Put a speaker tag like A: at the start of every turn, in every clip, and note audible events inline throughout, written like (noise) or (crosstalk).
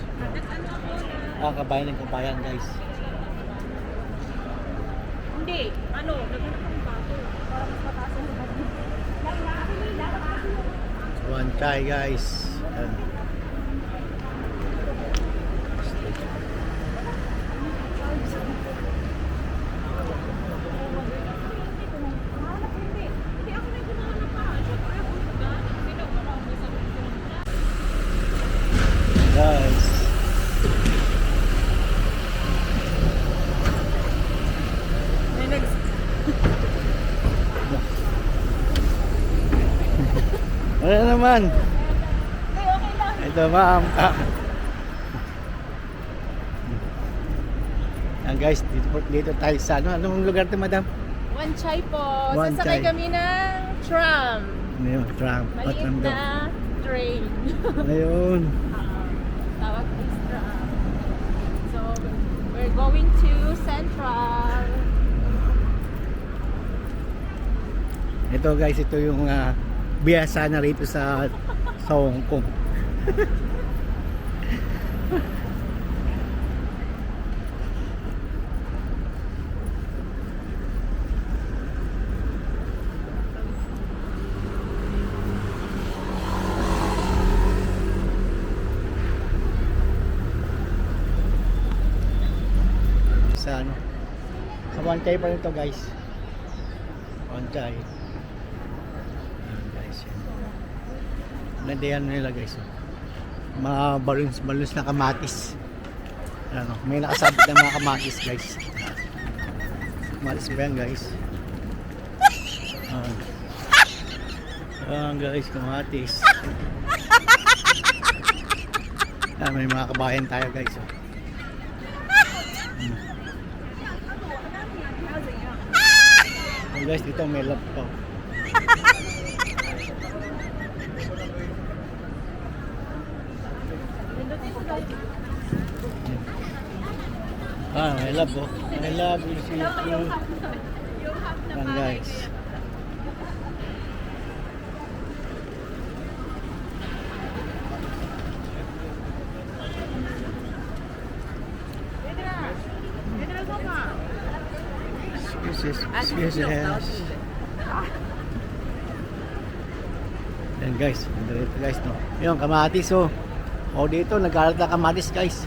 A: guys. Ah, kabayan ng kabayan guys.
B: Hindi. Ano? Naghanap ng bago. Para mas mataas ang.
A: One chai guys. Yan.
B: Hanap hindi. Hindi ako na hinahanap pa. Siyempre ako naghanap. Sino? Marami sa
A: Guys.
B: May next.
A: Ano naman?
B: Hey, okay lang.
A: Ito ma'am. Ah. Yan guys, dito, dito tayo sa ano, anong lugar to madam?
B: One chai po.
A: One
B: Sasakay
A: chai.
B: kami ng tram.
A: Ano yun? Trump.
B: Maliit
A: Patram
B: na train. (laughs)
A: Ayun.
B: Tawag is tram. So, we're going to Central.
A: Ito guys, ito yung uh, biyasa na rito sa sa Hong Kong. sa ano? Sa chai pa rin to guys. One chai Ayan, guys yan nandiyan nila guys oh. mga balloons balloons na kamatis ano, may nakasabit na mga kamatis guys kamatis ba yan guys Ayan. Ayan guys kamatis Ayan, may mga kabayan tayo guys oh. Oh, guys, dito may love pa. Ah, may love oh. May love you see you. Yan guys. Excuses, excuses. Yan guys, guys no. Yung kamatis oh. O dito nagalat na kamatis guys.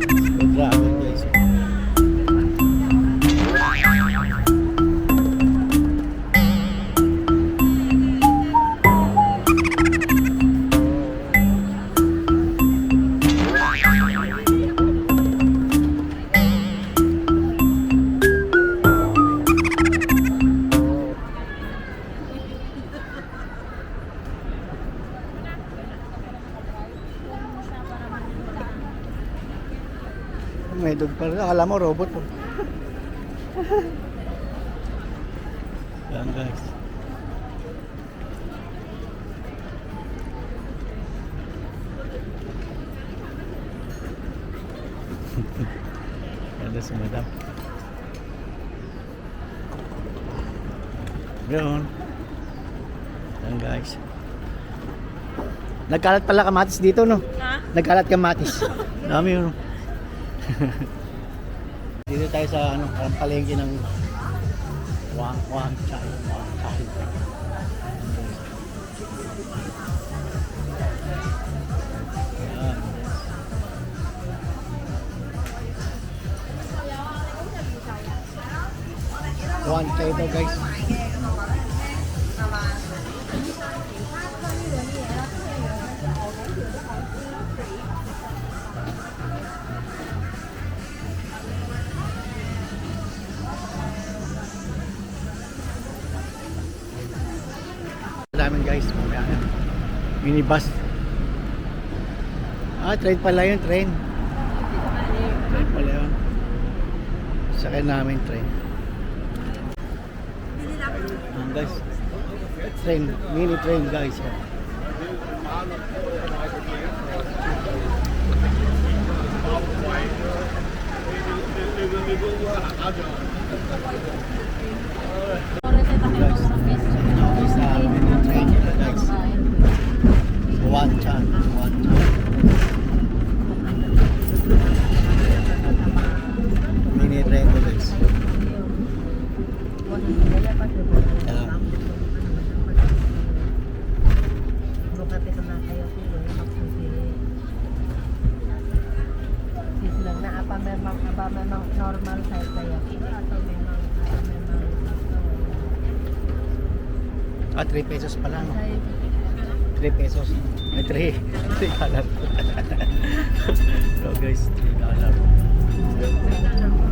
A: May dog pa rin. Akala mo robot oh. Yan guys. Ganda si madam. Yun. Yan guys. Nagkalat pala kamatis dito no?
B: Ha?
A: Nagkalat kamatis. (laughs) Dami yun. (laughs) Dito tayo sa ano, parang palengke ng Wang Wang Chai. Wang Chai. One daw guys. Daming guys. Mamaya na. Minibus. Ah, train pala yun, train. Train pala yun. Sakay namin train. Ayan, guys. Train, mini train guys. Guys, okay sa Mini regulars. Yeah. memang apa memang normal saja atau memang Ah, 3 pesos pala, no? 3 pesos. Ay, 3. 3 dollar. so guys, 3 dollar. Guys.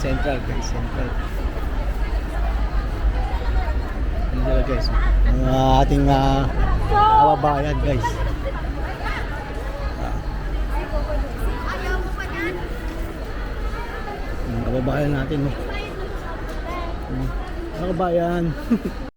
A: Central guys. Central. Dito na guys. Ang uh, ating uh, kababayan guys. Ah. Ang kababayan natin. No? Hmm. Kababayan. (laughs)